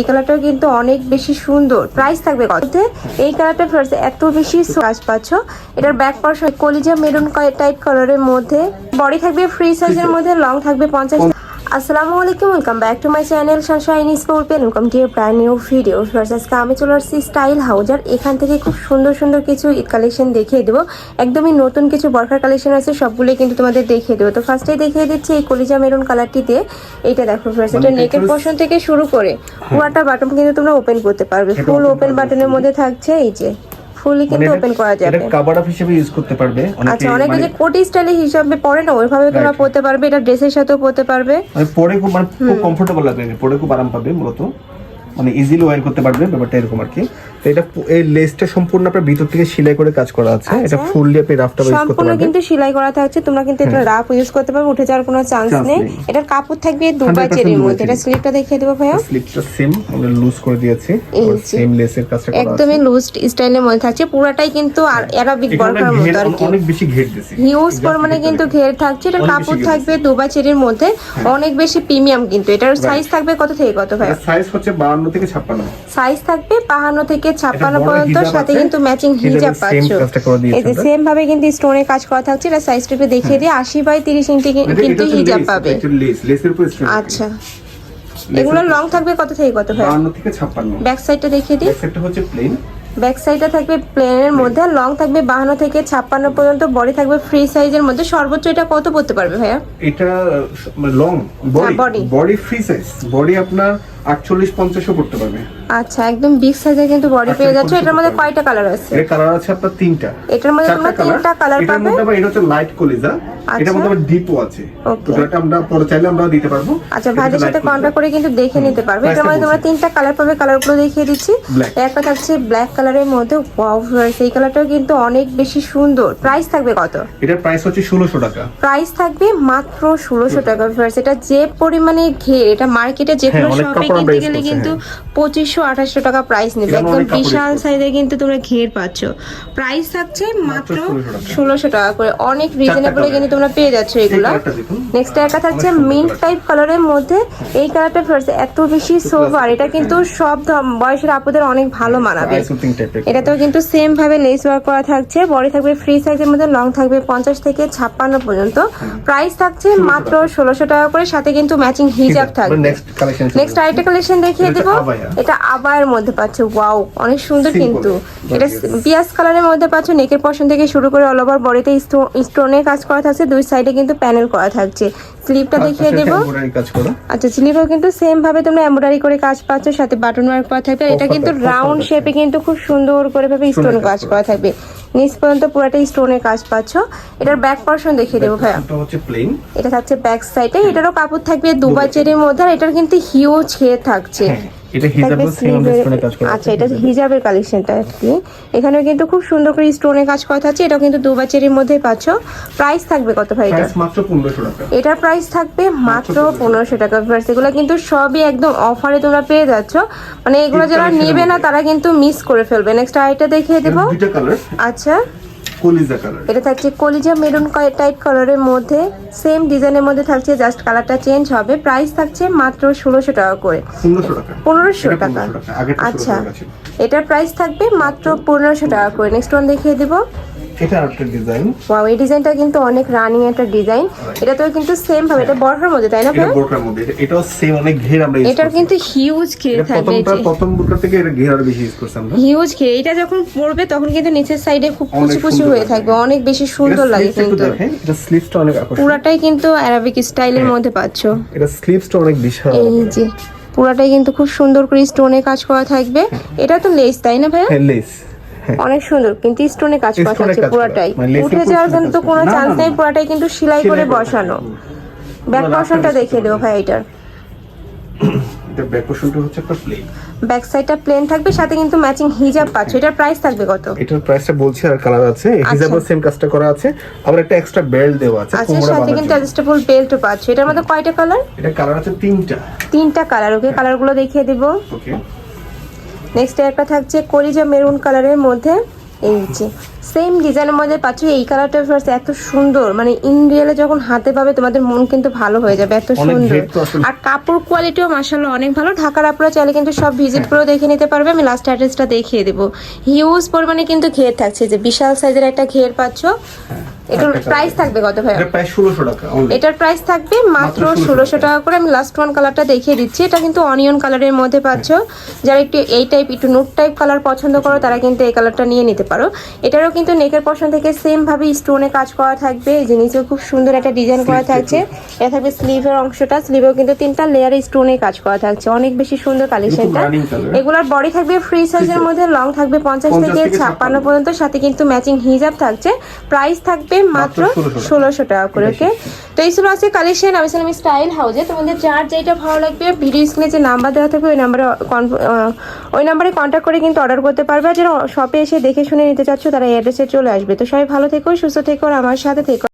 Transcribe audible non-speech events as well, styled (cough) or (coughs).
এই কালারটাও কিন্তু অনেক বেশি সুন্দর। প্রাইস থাকবে কত? এই কালারটা ফার্স্ট এত বেশি কাজ পাচ্ছ। এটার ব্যাক পার্শ্ব কলিজা মেরুন টাইপ কালারের মধ্যে। বডি থাকবে ফ্রি সাইজের মধ্যে লং থাকবে পঞ্চাশ আসসালামু আলাইকুম welcome back to my channel Sunshine Scorpion welcome to brand new video first আজকে আমি চলে আসছি স্টাইল হাউজার এখান থেকে খুব সুন্দর সুন্দর কিছু ঈদ কালেকশন দেখিয়ে দেবো। একদমই নতুন কিছু বরকার কালেকশন আছে সবগুলোই কিন্তু তোমাদের দেখিয়ে দেবো। তো ফার্স্টেই দেখিয়ে দিচ্ছি এই কলিজা মেরুন কালারটিতে। এইটা দেখো ফার্স্ট এটা নেকের পোর্শন থেকে শুরু করে। পুরাটা বাটন কিন্তু তোমরা ওপেন করতে পারবে। ফুল ওপেন বাটনের মধ্যে থাকছে এই যে। মানে কিন্তু ওপেন করা যাবে। এটা কভার আপ হিসেবে ইউজ করতে পারবে। আচ্ছা অনেকে মানে যে কোটি স্টাইলে হিসাবে পরে না ওইভাবে তোমরা. পরতে পারবে এটা ড্রেসের সাথেও পরতে পারবে। মানে পরে খুব মানে খুব কমফোর্টেবল লাগবে পরে খুব আরাম পাবে মূলত। মানে ইজিলি ওয়্যার করতে পারবে ব্যাপারটা এরকম আর কি। তো এটা এই লেসটা সম্পূর্ণ আপনার ভিতর থেকে সেলাই করে কাজ করা আছে। এটা ফুললি আপনি রাফটা ইউজ করতে পারবেন। সম্পূর্ণ কিন্তু সেলাই করা থাকছে তোমরা কিন্তু এটা রাফ ইউজ করতে পারবে উঠে যাওয়ার কোনো চান্স নেই। এটার কাপড় থাকবে দুবাই 100% চেরির মধ্যে। এটা স্লিপটা দেখিয়ে দেবো ভাইয়া। স্লিপটা সেম আমরা লুজ করে দিয়েছি। সেম লেসের কাজটা করা একদমই লুজ স্টাইলের মধ্যে থাকছে। পুরাটাই কিন্তু আর অ্যারাবিক বর্কার মতো আর কি। অনেক বেশি ঘের দিয়েছি হিউজ পরিমাণে কিন্তু ঘের থাকছে। এটা কাপড় থাকবে দুবাই চেরির মধ্যে। অনেক বেশি প্রিমিয়াম কিন্তু। এটার সাইজ থাকবে কত থেকে কত ভাইয়া? সাইজ হচ্ছে 52 থেকে 56 সাইজ থাকবে বাহান্ন থেকে ছাপ্পান্ন পর্যন্ত সাথে কিন্তু ম্যাচিং হিজাব পাচ্ছ। এই যে সেম ভাবে কিন্তু স্টোনের কাজ করা থাকছে এটা সাইজটা একটু দেখিয়ে দিয়ে আশি বাই তিরিশ ইঞ্চি কিন্তু হিজাব পাবে। স্টোন আচ্ছা। এগুলোর লং থাকবে কত থেকে কত ভাই? 52 থেকে 56 ব্যাক সাইডটা দেখিয়ে দিই। সেটটা হচ্ছে প্লেন ব্যাক সাইডটা থাকবে প্লেনের মধ্যে লং থাকবে বাহান্ন থেকে ছাপ্পান্ন পর্যন্ত বডি থাকবে ফ্রি সাইজের মধ্যে। সর্বোচ্চ এটা কত পড়তে পারবে ভাইয়া? এটা লং হ্যাঁ, body body free size body আপনার আটচল্লিশ পঞ্চাশও করতে পারবে। আচ্ছা একদম বিগ সাইজের কিন্তু বডি পেয়ে যাচ্ছে। এটার মধ্যে কয়টা কালার আছে? এর কালার আছে আপনার তিনটা। এটার মধ্যে তোমরা তিনটা কালার এটার পাবে। মধ্যে আবার এটা হচ্ছে লাইট কলিজা এটার মধ্যে আবার ডিপও আছে। তো এটা আমরা পরে চাইলে আমরা দিতে পারব। আচ্ছা ভাইদের সাথে কলিজা। কন্ট্যাক্ট করে কিন্তু দেখে নিতে পারবে। এটার মধ্যে তোমরা তিনটা কালার পাবে। কালারগুলো দেখিয়ে দিচ্ছি. একটা থাকছে ব্ল্যাক কালারের মধ্যে। ওয়াও এই কালারটাও কিন্তু অনেক বেশি সুন্দর। প্রাইস থাকবে কত? এটার প্রাইস হচ্ছে ষোলোশো টাকা। প্রাইস থাকবে মাত্র ষোলোশো টাকা ভিউয়ার্স এটা যে পরিমাণে ঘের এটা মার্কেটে যে কোনো শপে কিনতে গেলে কিন্তু পঁচিশশো আঠাশশো টাকা প্রাইস নেবে। একদম বিশাল সাইজে কিন্তু তোমরা ঘের পাচ্ছ। প্রাইস থাকছে মাত্র ষোলোশো টাকা। করে। অনেক রিজনেবল কিন্তু তোমরা পেয়ে যাচ্ছ এগুলা। নেক্সট একটা থাকছে মিন্ট টাইপ কালারের মধ্যে। এই কালারটা ফার্স্ট এত বেশি সোভার এটা কিন্তু সব বয়সের আপুদের অনেক ভালো মানাবে। আইসুতিং টাইপের এটাতেও কিন্তু সেম ভাবে লেস ওয়ার্ক করা থাকছে। বডি থাকবে ফ্রি সাইজের মধ্যে লং থাকবে পঞ্চাশ থেকে ছাপ্পান্ন পর্যন্ত। প্রাইস থাকছে মাত্র ষোলোশো টাকা করে। সাথে কিন্তু ম্যাচিং হিজাব থাকবে। নেক্সট আরেকটা কালেকশন দেখিয়ে দিব। এটা আবায়ের মধ্যে পাচ্ছে ওয়াও অনেক সুন্দর কিন্তু এটা. পিয়াজ কালারের মধ্যে পাচ্ছ নেকের পশন থেকে শুরু করে অল ওভার বডিতে স্টোনের কাজ করা থাকছে দুই সাইডে কিন্তু প্যানেল করা থাকছে স্লিপটা দেখিয়ে দেবো। আচ্ছা স্লিপও কিন্তু সেম ভাবে তোমরা এমব্রয়ডারি করে কাজ পাচ্ছ সাথে বাটন ওয়ার্ক করা থাকবে। এটা কিন্তু রাউন্ড শেপে কিন্তু খুব সুন্দর করে ভাবে স্টোন কাজ করা থাকবে। নিচ পর্যন্ত পুরোটাই স্টোনের কাজ পাচ্ছ। এটার ব্যাক পর্শন দেখিয়ে দেবো ভাইয়া। এটা থাকছে ব্যাক সাইডে এটারও কাপড় থাকবে দুবার চেরির মধ্যে আর এটার কিন্তু হিউজ ঘের থাকছে। এটা থাকবে সেম আমরা কাজ করা আচ্ছা এটা হিজাবের কালেকশনটা কি। এখানেও কিন্তু খুব সুন্দর করে স্টোনে কাজ করা এটাও কিন্তু চেরির পাচ্ছ। প্রাইস থাকবে কত ভাই এটা? মাত্র 1500 টাকা। এটার প্রাইস থাকবে মাত্র টাকা ভিউয়ার্স এগুলো কিন্তু সবই একদম অফারে তোমরা পেয়ে যাচ্ছ। মানে এগুলো যারা নেবে না তারা কিন্তু মিস করে ফেলবে। নেক্সট আইটা দেখিয়ে দেবো। দুইটা কালার আচ্ছা। কলিজা কালার। এটা থাকছে কলিজা মেরুন টাইপ কালারের মধ্যে। সেম ডিজাইনের মধ্যে থাকছে জাস্ট কালারটা চেঞ্জ হবে। প্রাইস থাকছে মাত্র ষোলোশো টাকা করে। পনেরোশো টাকা। 1500 টাকা, আগেরটা আচ্ছা। 1600 টাকা ছিল। এটার প্রাইস থাকবে মাত্র পনেরোশো টাকা করে। নেক্সট ওয়ান দেখিয়ে দেবো। এটা আরেকটা ডিজাইন ওয়াও এই ডিজাইনটা কিন্তু অনেক রানিং একটা ডিজাইন এটাতেও কিন্তু সেম ভাবে এটা বর্ষার মধ্যে তাই না এটা মধ্যে এটাও সেম অনেক ঘের আমরা এটার কিন্তু হিউজ ঘের এটা থাকবে প্রথমটা প্রথম থেকে এটা ঘের আরও বেশি ইউজ করছি আমরা। হিউজ ঘের এটা যখন পড়বে তখন কিন্তু নিচের সাইডে খুব কুচি কুচি হয়ে থাকবে অনেক বেশি সুন্দর লাগে একটু কিন্তু। এটা স্লিভসটা অনেক আকর্ষণীয়। পুরাটাই কিন্তু অ্যারাবিক স্টাইলের মধ্যে পাচ্ছ। এটা স্লিভসটা অনেক বিশাল। এই যে পুরাটাই কিন্তু খুব সুন্দর করে স্টোনে কাজ করা থাকবে। এটা তো লেস তাই না ভাইয়া হ্যাঁ লেস হ্যাঁ অনেক সুন্দর কিন্তু স্টোনে কাজ করা। থাকছে পুরাটাই। মানে উঠে যাওয়ার কিন্তু কাজ কোনো চান্স নেই পুরাটাই কিন্তু সেলাই করে বসানো। ব্যাক পুরো পোর্শনটা দেখিয়ে দেবো ভাই এটার। (coughs) এটা ব্যাক পোর্শনটা হচ্ছে একটা প্লেন ব্যাক সাইডটা প্লেন থাকবে সাথে কিন্তু ম্যাচিং হিজাব পাচ্ছ। এটার প্রাইস থাকবে কত? এটার প্রাইসটা বলছি আর কালার আছে। সেম কাজটা করা আছে। আবার একটা এক্সট্রা বেল্ট দেওয়া আছে আচ্ছা সাথে কিন্তু অ্যাডজাস্টেবল বেল্টও পাচ্ছ। এটার মধ্যে কয়টা কালার এটা কালার আছে তিনটা। তিনটা কালার ওকে কালারগুলো দেখিয়ে দিব। ওকে নেক্সট একটা থাকছে কলিজা মেরুন কালারের মধ্যে এই যে সেম ডিজাইনের মধ্যে পাচ্ছ এই কালারটা ফার্স্ট এত সুন্দর। মানে ইন রিয়েলে যখন হাতে পাবে তোমাদের মন কিন্তু ভালো হয়ে যাবে এত সুন্দর। আর কাপড় কোয়ালিটিও মাসাল্লাহ অনেক ভালো। ঢাকার আপনারা চাইলে কিন্তু সব ভিজিট করে দেখে নিতে পারবে। আমি লাস্ট অ্যাড্রেসটা দেখিয়ে দেবো। হিউজ পরিমাণে কিন্তু ঘের থাকছে যে বিশাল সাইজের একটা ঘের পাচ্ছ। এটার প্রাইস থাকবে কত ভাই এটার প্রাইস থাকবে মাত্র মাত্র 1600 ষোলোশো টাকা করে। আমি লাস্ট ওয়ান কালারটা দেখিয়ে দিচ্ছি। এটা কিন্তু অনিয়ন কালারের মধ্যে পাচ্ছ। যারা একটু এই টাইপ একটু নোট টাইপ কালার পছন্দ করো তারা কিন্তু এই কালারটা নিয়ে নিতে পারো। এটারও কিন্তু নেকের পশন থেকে সেম ভাবে স্টোনে কাজ করা থাকবে। এই জিনিসও খুব সুন্দর একটা ডিজাইন করা থাকছে। এটা থাকবে স্লিভের অংশটা। স্লিভেও কিন্তু তিনটা লেয়ারে স্টোনে কাজ করা থাকছে। অনেক বেশি সুন্দর কালেকশনটা। এগুলোর বডি থাকবে ফ্রি সাইজের মধ্যে লং থাকবে পঞ্চাশ 50 থেকে ছাপ্পান্ন 56 পর্যন্ত। সাথে কিন্তু ম্যাচিং হিজাব থাকছে। প্রাইস থাকবে মাত্র মাত্র 1600 টাকা। ষোলোশো টাকা করে ওকে তো এই ছিল আছে কালেকশন আমি ছিলাম স্টাইল হাউজে। তোমাদের যার যেটা ভালো লাগবে ভিডিও স্ক্রিনে যে নাম্বার দেওয়া থাকবে ওই নাম্বারে ওই নাম্বারে কন্ট্যাক্ট করে কিন্তু অর্ডার করতে পারবে। আর যারা শপে এসে দেখে শুনে নিতে চাচ্ছ তারা অ্যাড্রেসে চলে আসবে। তো সবাই ভালো থেকো সুস্থ থেকো আমার সাথে থেকো।